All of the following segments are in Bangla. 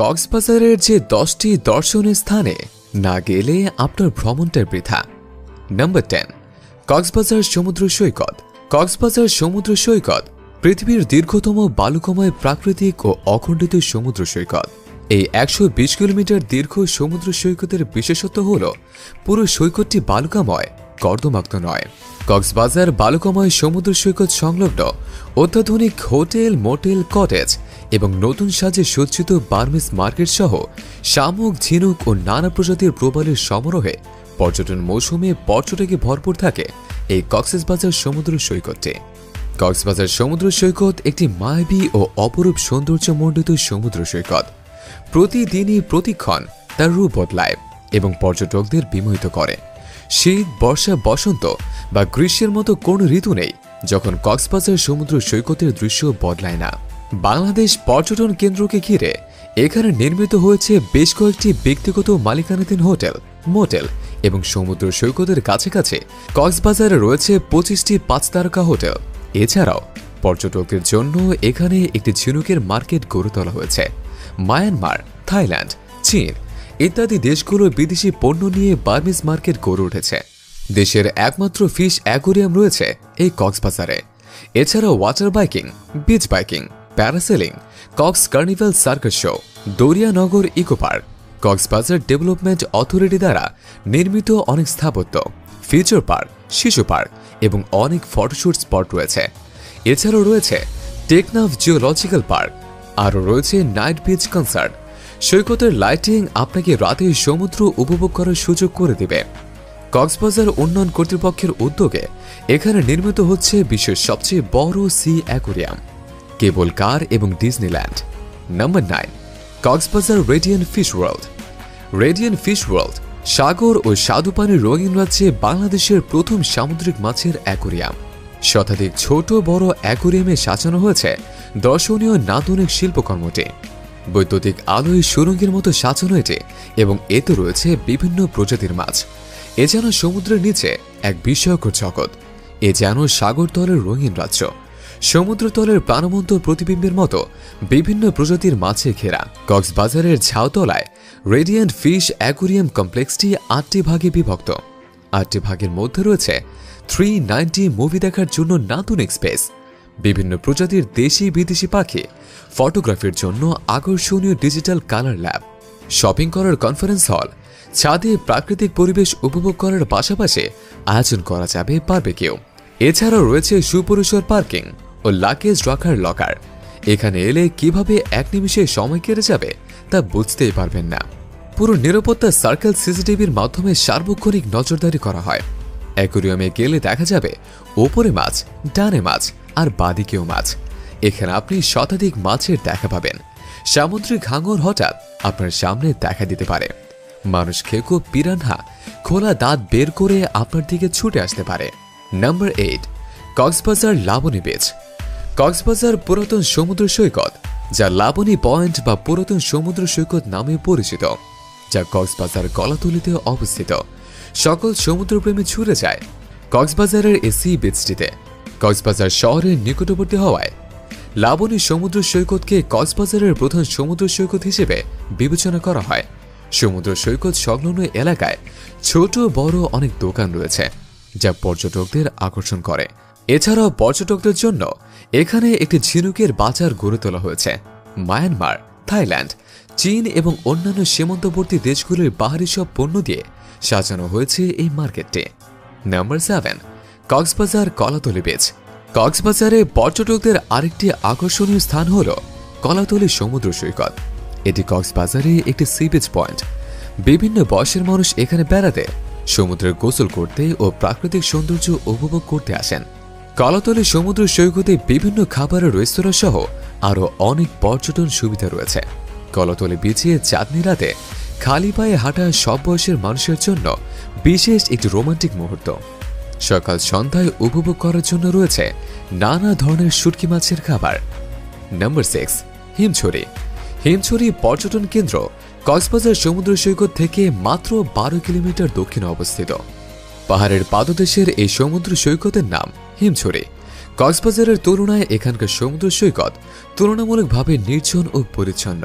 কক্সবাজারের যে দশটি দর্শনীয় স্থানে না গেলে আপনার ভ্রমণটা বৃথা। নাম্বার টেন কক্সবাজার সমুদ্র সৈকত। কক্সবাজার সমুদ্র সৈকত, পৃথিবীর দীর্ঘতম বালুকময় প্রাকৃতিক ও অখণ্ডিত সমুদ্র সৈকত। এই একশো বিশ কিলোমিটার দীর্ঘ সমুদ্র সৈকতের বিশেষত্ব হল, পুরো সৈকতটি বালুকাময়, কর্দমাক্ত নয়। কক্সবাজার বালুকাময় সমুদ্র সৈকত সংলগ্ন অত্যাধুনিক হোটেল, মোটেল, কটেজ এবং নতুন সাজে সজ্জিত বার্মিস মার্কেট সহ শামুক, ঝিনুক ও নানা প্রজাতির প্রবালের সমারোহে পর্যটন মৌসুমে পর্যটকে ভরপুর থাকে এই কক্সবাজার সমুদ্র সৈকতটি কক্সবাজার সমুদ্র সৈকত একটি মায়াবী ও অপরূপ সৌন্দর্যমণ্ডিত সমুদ্র সৈকত। প্রতিদিনই প্রতিক্ষণ তার রূপ বদলায় এবং পর্যটকদের বিমোহিত করে। শীত, বর্ষা, বসন্ত বা গ্রীষ্মের মতো কোন ঋতু নেই যখন কক্সবাজার সমুদ্র সৈকতের দৃশ্য বদলায় না। বাংলাদেশ পর্যটন কেন্দ্রকে ঘিরে এখানে নির্মিত হয়েছে বেশ কয়েকটি ব্যক্তিগত মালিকানাধীন হোটেল, মোটেল এবং সমুদ্র সৈকতের কাছাকাছি কক্সবাজারে রয়েছে পঁচিশটি পাঁচ তারকা হোটেল। এছাড়াও পর্যটকদের জন্য এখানে একটি ঝিনুকের মার্কেট গড়ে তোলা হয়েছে। মায়ানমার, থাইল্যান্ড, চীন ইত্যাদি দেশগুলো বিদেশি পণ্য নিয়ে বার্মিজ মার্কেট গড়ে উঠেছে। দেশের একমাত্র ফিশ অ্যাকোরিয়াম রয়েছে এই কক্সবাজারে। এছাড়াও water biking, beach biking parasailing Cox carnival circus show Darianagar eco park Cox's Bazar development authority দ্বারা নির্মিত অনেক স্থাপত্য ফিউচার পার্ক শিশু পার্ক এবং অনেক ফটোশুট স্পট রয়েছে। এছাড়াও রয়েছে টেকনাফ জিওলজিক্যাল পার্ক আরও রয়েছে নাইট বিচ কনসার্ট সৈকতের লাইটিং আপনাকে রাতে সমুদ্র উপভোগ করার সুযোগ করে দেবে। কক্সবাজার উন্নয়ন কর্তৃপক্ষের উদ্যোগে এখানে নির্মিত হচ্ছে বিশ্বের সবচেয়ে বড় সি অ্যাকোরিয়াম কেবল কার এবং Disneyland. Number nine Cox's Bazar radiant fish world. Radiant fish world, সাগর ও স্বাদুপানির রঙিন রাজ্যে বাংলাদেশের প্রথম সামুদ্রিক মাছের অ্যাকোরিয়াম। শতাধিক ছোট, বড় অ্যাকোরিয়ামে সাজানো হয়েছে দর্শনীয় নান্দনিক শিল্পকর্মটি। বৈদ্যুতিক আলোয় সুরঙ্গের মতো সাজানো এটি এবং এতে রয়েছে বিভিন্ন প্রজাতির মাছ। এ যেন সমুদ্রের নিচে এক বিস্ময়কর জগৎ। এ যেন সাগরতলের রঙিন রাজ্য। সমুদ্রতলের প্রাণবন্ত প্রতিবিম্বের মতো বিভিন্ন প্রজাতির মাছে ঘেরা কক্সবাজারের ঝাউতলায় রেডিয়েন্ট ফিশ অ্যাকোরিয়াম কমপ্লেক্সটি আটটি ভাগে বিভক্ত। আটটি ভাগের মধ্যে রয়েছে থ্রি নাইনটি মুভি দেখার জন্য নাতুনিক এক্সপ্রেস। বিভিন্ন প্রজাতির দেশি বিদেশি পাখি ফটোগ্রাফির জন্য আকর্ষণীয় ডিজিটাল কালার ল্যাব। শপিং করার কনফারেন্স হল, ছাদে প্রাকৃতিক পরিবেশ উপভোগ করার পাশাপাশি আয়োজন করা যাবে বারবেকিউ। এছাড়াও রয়েছে সুপরিসর পার্কিং। ও লাগেজ রাখার লকার এখানে এলে কীভাবে এক নিমিষে সময় কেটে যাবে তা বুঝতেই পারবেন না। পুরো নিরাপত্তা সার্কেল সিসিটিভির মাধ্যমে সার্বক্ষণিক নজরদারি করা হয়। অ্যাকোরিয়ামে গেলে দেখা যাবে ওপরে মাছ, ডানে মাছ আর বাদিকেও মাছ। এখানে আপনি শতাধিক মাছের দেখা পাবেন। সামুদ্রিক হাঙর হঠাৎ আপনার সামনে দেখা দিতে পারে। মানুষ খেকো পিরানহা, খোলা দাঁত বের করে আপনার দিকে ছুটে আসতে পারে। Number eight Cox's Bazar Laboni beach Cox's Bazar পুরাতন সমুদ্র সৈকত, যা লাবণী পয়েন্ট বা পুরাতন সমুদ্র সৈকত নামে পরিচিত, যা কক্সবাজার কলাতলিতে অবস্থিত। সকল সমুদ্রপ্রেমী ছুড়ে যায় কক্সবাজারের এসি বিচটিতে, কক্সবাজার শহরের নিকটবর্তী হওয়ায়। লাবণী সমুদ্র সৈকতকে কক্সবাজারের প্রধান সমুদ্র সৈকত হিসেবে বিবেচনা করা হয়। সমুদ্র সৈকত সংলগ্ন এলাকায় ছোট বড় অনেক দোকান রয়েছে, যা পর্যটকদের আকর্ষণ করে। এছাড়াও পর্যটকদের জন্য এখানে একটি ঝিনুকের বাজার গড়ে তোলা হয়েছে। মায়ানমার, থাইল্যান্ড, চীন এবং অন্যান্য সীমান্তবর্তী দেশগুলির বাহারি সব পণ্য দিয়ে সাজানো হয়েছে এই মার্কেটটি। Number seven Cox's Bazar Kolatoli beach কক্সবাজারে পর্যটকদের আরেকটি আকর্ষণীয় স্থান হল কলাতলি সমুদ্র সৈকত। এটি কক্সবাজারে একটি সি বিচ পয়েন্ট বিভিন্ন বয়সের মানুষ এখানে বেড়াতে সমুদ্রে গোসল করতে ও প্রাকৃতিক সৌন্দর্য উপভোগ করতে আসেন। কলাতলি সমুদ্র সৈকতে বিভিন্ন খাবারের রেস্তোরাঁ সহ আরও অনেক পর্যটন সুবিধা রয়েছে। কলাতলি বিছিয়ে চাঁদনি রাতে খালি পায়ে হাঁটা সব বয়সের মানুষের জন্য বিশেষ একটি রোমান্টিক মুহূর্ত। সকাল সন্ধ্যায় উপভোগ করার জন্য রয়েছে নানা ধরনের শুটকি মাছের খাবার। Number six Himchari. হিমছড়ি পর্যটন কেন্দ্র কক্সবাজার সমুদ্র সৈকত থেকে মাত্র বারো কিলোমিটার দক্ষিণে অবস্থিত। পাহাড়ের পাদদেশের এই সমুদ্র সৈকতের নাম হিমছড়ি। কক্সবাজারের তুলনায় এখানকার সমুদ্র সৈকত তুলনামূলকভাবে নির্জন ও পরিচ্ছন্ন।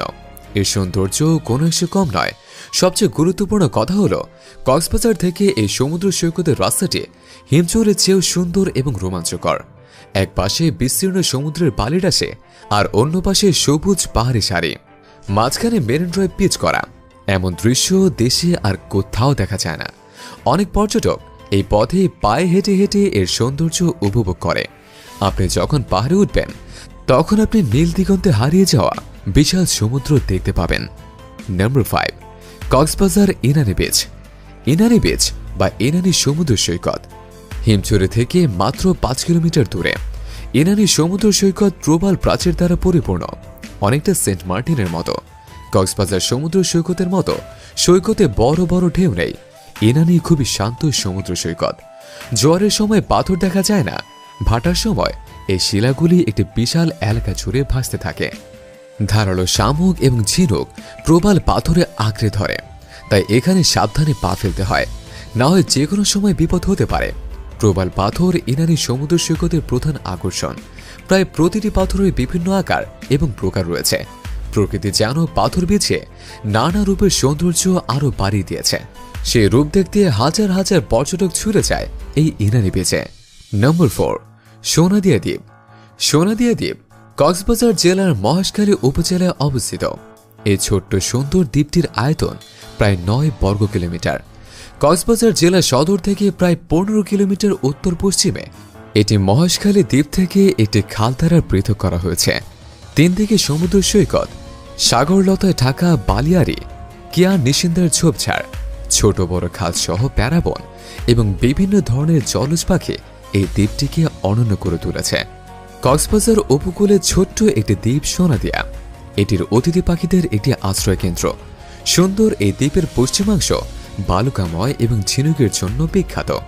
এর সৌন্দর্য কোনো অংশে কম নয়। সবচেয়ে গুরুত্বপূর্ণ কথা হলো, কক্সবাজার থেকে এই সমুদ্র সৈকতের রাস্তাটি হিমচরের চেয়েও সুন্দর এবং রোমাঞ্চকর। এক পাশে বিস্তীর্ণ সমুদ্রের বালির আসে আর অন্য পাশে সবুজ পাহাড়ি সারি। মাঝখানে মেরিন ড্রাইভ পিচ করা। এমন দৃশ্য দেশে আর কোথাও দেখা যায় না। অনেক পর্যটক এই পথে পায়ে হেঁটে হেঁটে এর সৌন্দর্য উপভোগ করে। আপনি যখন পাহাড়ে উঠবেন, তখন আপনি নীল দিগন্তে হারিয়ে যাওয়া বিশাল সমুদ্র দেখতে পাবেন। Number five Cox's Bazar Inani beach Inani beach বা ইনানি সমুদ্র সৈকত। হিমচুরে থেকে মাত্র পাঁচ কিলোমিটার দূরে। ইনানি সমুদ্র সৈকত প্রবাল প্রাচীর দ্বারা পরিপূর্ণ, অনেকটা সেন্ট মার্টিনের মতো। কক্সবাজার সমুদ্র সৈকতের মতো সৈকতে বড় বড় ঢেউ নেই। ইনানি খুবই শান্ত সমুদ্র সৈকত। জোয়ারের সময় পাথর দেখা যায় না। ভাটার সময় এই শিলাগুলি একটি বিশাল এলাকা জুড়ে ভাসতে থাকে। ধারালো শামুক এবং ঝিনুক প্রবাল পাথরে আঁকড়ে ধরে। তাই এখানে সাবধানে পা ফেলতে হয়। না হয় যে কোনো সময় বিপদ হতে পারে। প্রবাল পাথর ইনানি সমুদ্র সৈকতের প্রধান আকর্ষণ। প্রায় প্রতিটি পাথরের বিভিন্ন আকার এবং প্রকার রয়েছে। প্রকৃতি যেন পাথর বেছে নানা রূপের সৌন্দর্য আরও বাড়িয়ে দিয়েছে। সেই রূপ দেখতে হাজার হাজার পর্যটক ছুটে যায় এই ইনানি বেচে। নম্বর ফোর সোনাদিয়া দ্বীপ। সোনাদিয়া দ্বীপ, কক্সবাজার জেলার মহেশখালী উপজেলায় অবস্থিত। এই ছোট্ট সুন্দর দ্বীপটির আয়তন প্রায় নয় বর্গ কিলোমিটার। কক্সবাজার জেলা সদর থেকে প্রায় পনেরো কিলোমিটার উত্তর পশ্চিমে। এটি মহেশখালী দ্বীপ থেকে একটি খাল পৃথক করা হয়েছে। তিন দিকে সমুদ্র সৈকত, সাগরলতায় ঢাকা বালিয়ারি কিয়া নিশিন্দার ঝোপঝাড় ছোট বড় খাল সহ প্যারাবন এবং বিভিন্ন ধরনের জলজ পাখি এই দ্বীপটিকে অনন্য করে তুলেছে। কক্সবাজার উপকূলে ছোট্ট একটি দ্বীপ সোনাদিয়া। এটির অতিথি পাখিদের একটি আশ্রয় কেন্দ্র সুন্দর এই দ্বীপের পশ্চিমাংশ বালুকাময় এবং ঝিনুকের জন্য বিখ্যাত।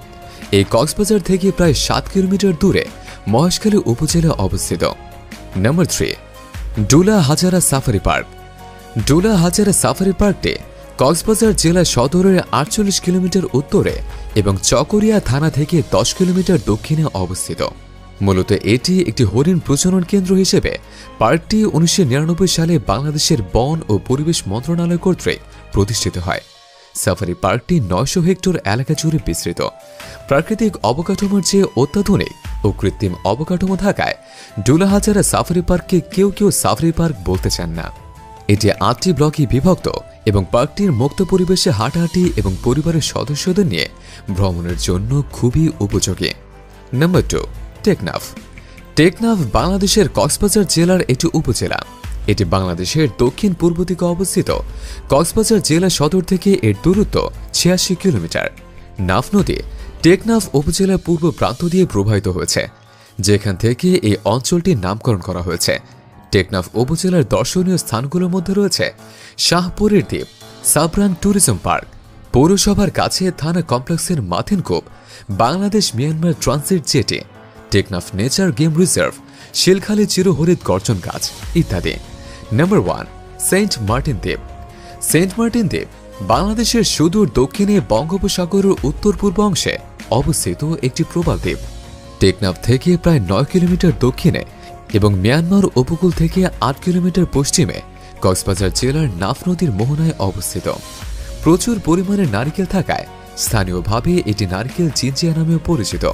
এই কক্সবাজার থেকে প্রায় সাত কিলোমিটার দূরে মহেশখালী উপজেলা অবস্থিত। নম্বর থ্রি ডুলা হাজারা সাফারি পার্ক। ডুলা হাজারা সাফারি পার্কটি কক্সবাজার জেলা সদরের আটচল্লিশ কিলোমিটার উত্তরে এবং চকরিয়া থানা থেকে দশ কিলোমিটার দক্ষিণে অবস্থিত। মূলত এটি একটি হরিণ প্রজনন কেন্দ্র হিসেবে পার্কটি উনিশশো নিরানব্বই সালে বাংলাদেশের বন ও পরিবেশ মন্ত্রণালয় কর্তৃক প্রতিষ্ঠিত হয়। সাফারি পার্কটি নয়শো হেক্টর এলাকা জুড়ে বিস্তৃত। প্রাকৃতিক অবকাঠামোর চেয়ে অত্যাধুনিক ও কৃত্রিম অবকাঠামো থাকায় ডুলাহাজারা সাফারি পার্ককে কেউ কেউ সাফারি পার্ক বলতে চান না। এটি আটটি ব্লকে বিভক্ত এবং পার্কটির মুক্ত পরিবেশে হাঁটাহাঁটি এবং পরিবারের সদস্যদের নিয়ে ভ্রমণের জন্য খুবই উপযোগী। নাম্বার টু টেকনাফ টেকনাফ বাংলাদেশের কক্সবাজার জেলার একটি উপজেলা। এটি বাংলাদেশের দক্ষিণ পূর্ব দিকে অবস্থিত। কক্সবাজার জেলা সদর থেকে এর দূরত্ব ছিয়াশি কিলোমিটার। নাফ নদী টেকনাফ উপজেলার পূর্ব প্রান্ত দিয়ে প্রবাহিত হয়েছে, যেখান থেকে এই অঞ্চলটির নামকরণ করা হয়েছে। টেকনাফ উপজেলার দর্শনীয় স্থানগুলোর মধ্যে রয়েছে শাহপুরের দ্বীপ সাবরাং ট্যুরিজম পার্ক, পৌরসভার কাছে থানা কমপ্লেক্সের মাথিনকোপ, Bangladesh Myanmar transit jetty, Teknaf nature game reserve, Shilkhali চিরহরিত গর্জন গাছ ইত্যাদি। নাম্বার ওয়ান সেন্ট মার্টিন দ্বীপ। সেন্ট মার্টিন দ্বীপ বাংলাদেশের সুদূর দক্ষিণে বঙ্গোপসাগরের উত্তর পূর্ব অংশে অবস্থিত একটি প্রবাল দ্বীপ। টেকনাফ থেকে প্রায় নয় কিলোমিটার দক্ষিণে এবং মিয়ানমার উপকূল থেকে আট কিলোমিটার পশ্চিমে কক্সবাজার জেলার নাফ নদীর মোহনায় অবস্থিত। প্রচুর পরিমাণে নারিকেল থাকায় স্থানীয়ভাবে এটি নারকেল জিঞ্জিয়া নামেও পরিচিত।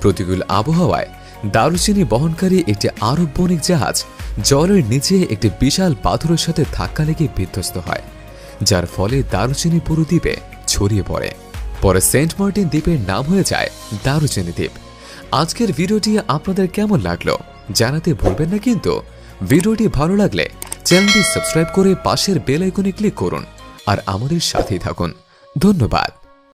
প্রতিকূল আবহাওয়ায় দারুচিনি বহনকারী একটি আরব বণিক জাহাজ জলের নিচে একটি বিশাল পাথরের সাথে ধাক্কা লেগে বিধ্বস্ত হয়, যার ফলে দারুচিনি পুরো দ্বীপে ছড়িয়ে পড়ে। পরে সেন্ট মার্টিন দ্বীপের নাম হয়ে যায় দারুচিনি দ্বীপ। আজকের ভিডিওটি আপনাদের কেমন লাগল? জানাতে ভুলবেন না কিন্তু। ভিডিওটি ভালো লাগলে চ্যানেলটি সাবস্ক্রাইব করে পাশের বেল আইকনে ক্লিক করুন। আর আমাদের সাথেই থাকুন। ধন্যবাদ।